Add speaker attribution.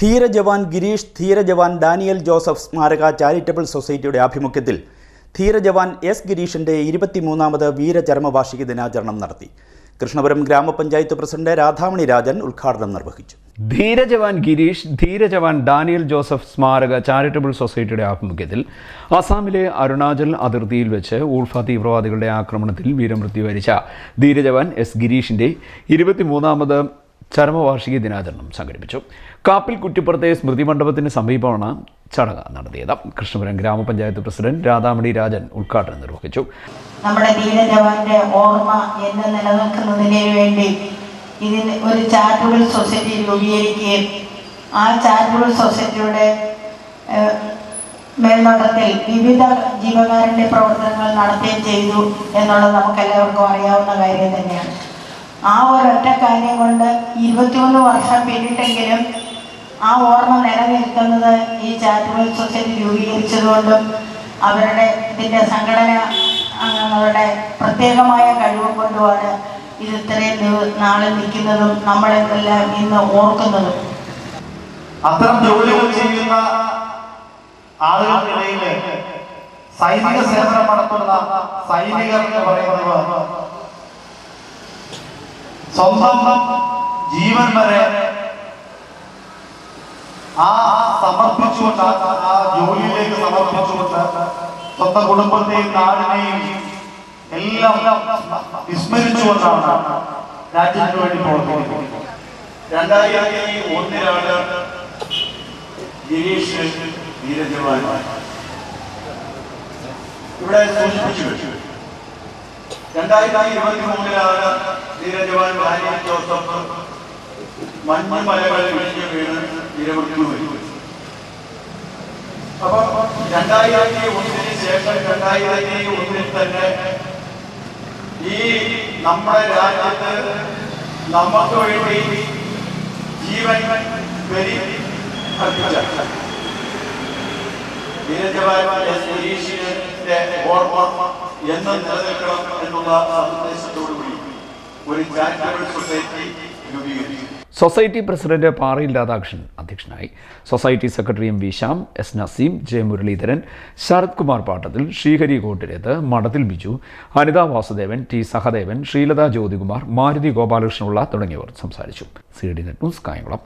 Speaker 1: ധീരജവാൻ ഗിരീഷ് ധീരജവാൻ Daniel Joseph സ്മാരക charitable സൊസൈറ്റിയുടെ ആഭിമുഖ്യത്തിൽ ധീരജവാൻ എസ് ഗിരീഷിന്റെ ഇരുപത്തിമൂന്നാമത് വീരചരമവാർഷിക ദിനാചരണം നടത്തി. കൃഷ്ണപുരം ഗ്രാമപഞ്ചായത്ത് പ്രസിഡന്റ് രാധാമണി രാജൻ ഉദ്ഘാടനം നിർവഹിച്ചു.
Speaker 2: ധീരജവാൻ ഗിരീഷ് ധീരജവാൻ ഡാനിയൽ ജോസഫ് സ്മാരക ചാരിറ്റബിൾ സൊസൈറ്റിയുടെ ആഭിമുഖ്യത്തിൽ അസാമിലെ അരുണാചൽ അതിർത്തിയിൽ വെച്ച് ഊൾഫ തീവ്രവാദികളുടെ ആക്രമണത്തിൽ വീരമൃത്യു വരിച്ച ധീരജവാൻ എസ് ഗിരീഷിന്റെ ഇരുപത്തിമൂന്നാമത് ചരമവാർഷിക ദിനാചരണം സംഘടിപ്പിച്ചു. കാപ്പിൽ കുറ്റിപ്പുറത്തെ സ്മൃതി മണ്ഡപത്തിന് സമീപമാണ് ചടങ്ങ് നടത്തിയത്. കൃഷ്ണപുരം ഗ്രാമപഞ്ചായത്ത് പ്രസിഡന്റ് രാധാമണി രാജൻ ഉദ്ഘാടനം നിർവഹിച്ചു.
Speaker 3: നമ്മുടെ ധീരജവാന്റെ ഓർമ്മ എന്ന് നിലനിൽക്കുന്നതിന് വേണ്ടി ഇതിന് ഒരു ചാരിറ്റബിൾ സൊസൈറ്റി രൂപീകരിക്കുകയും ആ ചാരിറ്റബിൾ സൊസൈറ്റിയുടെ മേൽനോട്ടത്തിൽ വിവിധ ജീവകാരുണ്യ പ്രവർത്തനങ്ങൾ നടത്തുകയും ചെയ്തു എന്നുള്ളത് നമുക്ക് എല്ലാവർക്കും അറിയാവുന്ന കാര്യം തന്നെയാണ്. ആ ഒരൊറ്റ കാര്യം കൊണ്ട് ഇരുപത്തിമൂന്ന് വർഷം പിന്നിട്ടെങ്കിലും ആ ഓർമ്മ നിലനിൽക്കുന്നത് ഈ ചാരിറ്റബിൾ സൊസൈറ്റി രൂപീകരിച്ചതുകൊണ്ടും അവരുടെ ഇതിന്റെ സംഘടന അംഗങ്ങളുടെ പ്രത്യേകമായ കഴിവ് കൊണ്ടുമാണ് ഇത് ഇത്രയും നാളെ നിൽക്കുന്നതും നമ്മളെല്ലാം ഇന്ന് ഓർക്കുന്നതും.
Speaker 4: അത്തരം ജോലികൾ ചെയ്യുന്ന ആളുകൾക്കിടയിൽ സൈനിക സേവനം നടത്തുന്ന സൈനികർ എന്ന് പറയുന്നവർ സ്വന്തം ജീവൻ വരെ ആ സമർപ്പിച്ചുകൊണ്ട് ആ- ജോലിയിലേക്ക് സമർപ്പിച്ചുകൊണ്ട് സ്വന്തം കുടുംബത്തെയും നാടിനെയും എല്ലാം വിസ്മരിച്ചുകൊണ്ടാണ് രാജ്യത്തിന് വേണ്ടി പ്രവർത്തിക്കുന്നത്. രണ്ടായിരത്തി ഒന്നിലാണ് ഗിരീഷ് ധീരജവാൻ. ഇവിടെ സൂചിപ്പിച്ചു രണ്ടായിരത്തി ഇരുപത്തി മൂന്നിലാണ് ധീരജവാൻ ഭാര്യ ജോസഫ് മഞ്ഞുമലകളിൽ ഇടിഞ്ഞു വീണ് വരും അപ്പൊ രണ്ടായിരത്തി ഒന്നിന് ശേഷം രണ്ടായിരത്തി ഒന്നിൽ തന്നെ ഈ നമ്മുടെ രാജ്യത്ത് നമുക്ക് വേണ്ടി ജീവൻ ധീരജവാൻ എസ് ഗിരീഷിന്റെ ഓർമ്മ എന്നും നിലനിൽക്കണം എന്നുള്ള സന്ദേശത്തോടുകൂടി ഒരു ചാരിറ്റബിൾ സൊസൈറ്റി രൂപീകരിച്ചു
Speaker 2: സൊസൈറ്റി പ്രസിഡന്റ് പാറയിൽ രാധാകൃഷ്ണൻ അധ്യക്ഷനായി. Society secretary M V Shyam S Naseem J Muralidharan Sarath Kumar Pattathil Sreehari Kottirath Madathil Biju Anitha Vasudevan T Sahadevan Sreelatha Jyothikumar Maruthi ഗോപാലകൃഷ്ണനുള്ള തുടങ്ങിയവർ സംസാരിച്ചു. C D net news Kayamkulam.